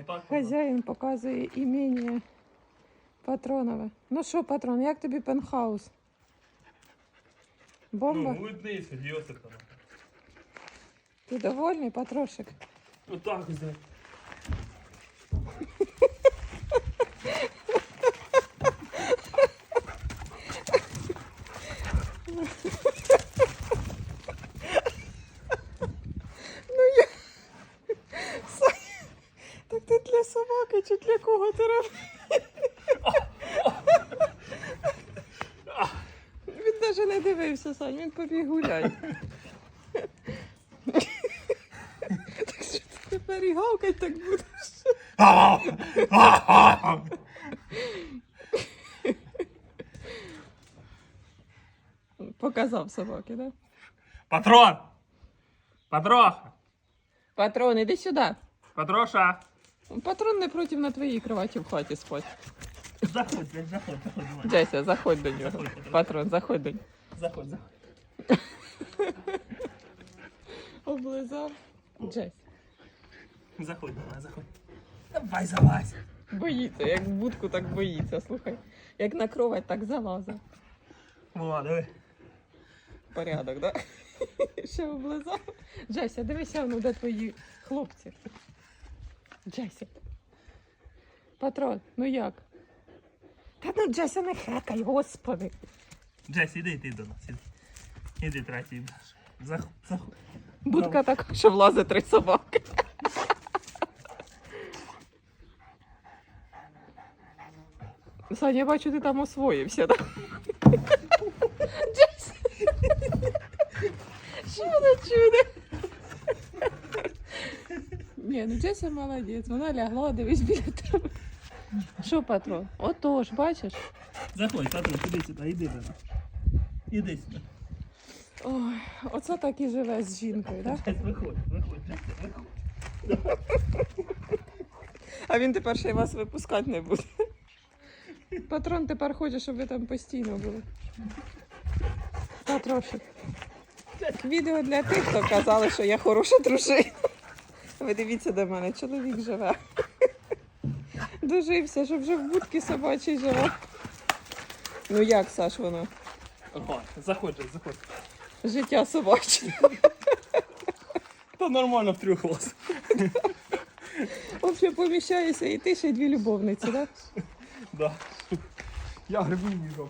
Отак. Хазяїн показує імені Патронове. Ну що, патрон, як тобі пентхаус? Бомба? Ну, улыбнися, Йосипа. Ти довольний, Патрошик? Отак взяти. для собаки чи для кого ти робиш? Він навіть не дивився, Сань, він побіг гуляй. Так що ти тепер і гавкать так будеш? Показав собаки, так? Патрон! Патроха! Патрон, іди сюди. Патроша! Патрон не проти на твоїй кроваті в хаті спать. Заходь, блядь, заходь, заходь, давай. Джеся, заходь до нього. Заходь, Патрон. Патрон, заходь до нього. Заходь, заходь. Облизав. Джесь. Заходь, давай, заходь. Давай, залазь. Боїться, як в будку, так боїться. Слухай. Як на кровать, так залазить. О, диви. Порядок, да? Ще облизав. Джеся, дивися, ну де твої хлопці. Джеся. Патрон, ну як? Та ну Джеся не хекай, господи. Джес, іди, іди до нас. Іди, іди третій. Заходь, заходь. Будка така, що влазить три собаки. Саня, я бачу, ти там освоївся, так? Джесі! Що вона чуде? Ні, ну Джеся молодець, вона лягла, дивись біля тебе. Що, патрон? Отож, бачиш? Заходь, Патрон, іди сюди, іди до нас. Іди сюди. Ой, оце так і живе з жінкою, так? Джес, виходь, виходь, виходь. А він тепер ще й вас випускати не буде. Патрон тепер хоче, щоб ви там постійно були. Патрошик. Відео для тих, хто казали, що я хороша дружина. Ви дивіться до мене, чоловік живе. Дожився, щоб вже в будці собачій живе. Ну як, Саш, воно? Ага, заходь, заходь. Життя собаче. Та нормально в трьох вас. Взагалі поміщаєшся і ти ще й дві любовниці, так? Да. Я грибу міжок.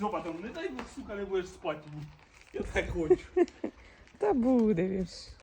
Ну, потом, не дай Бог, сука, не будеш спати. Я так хочу. Та буде він.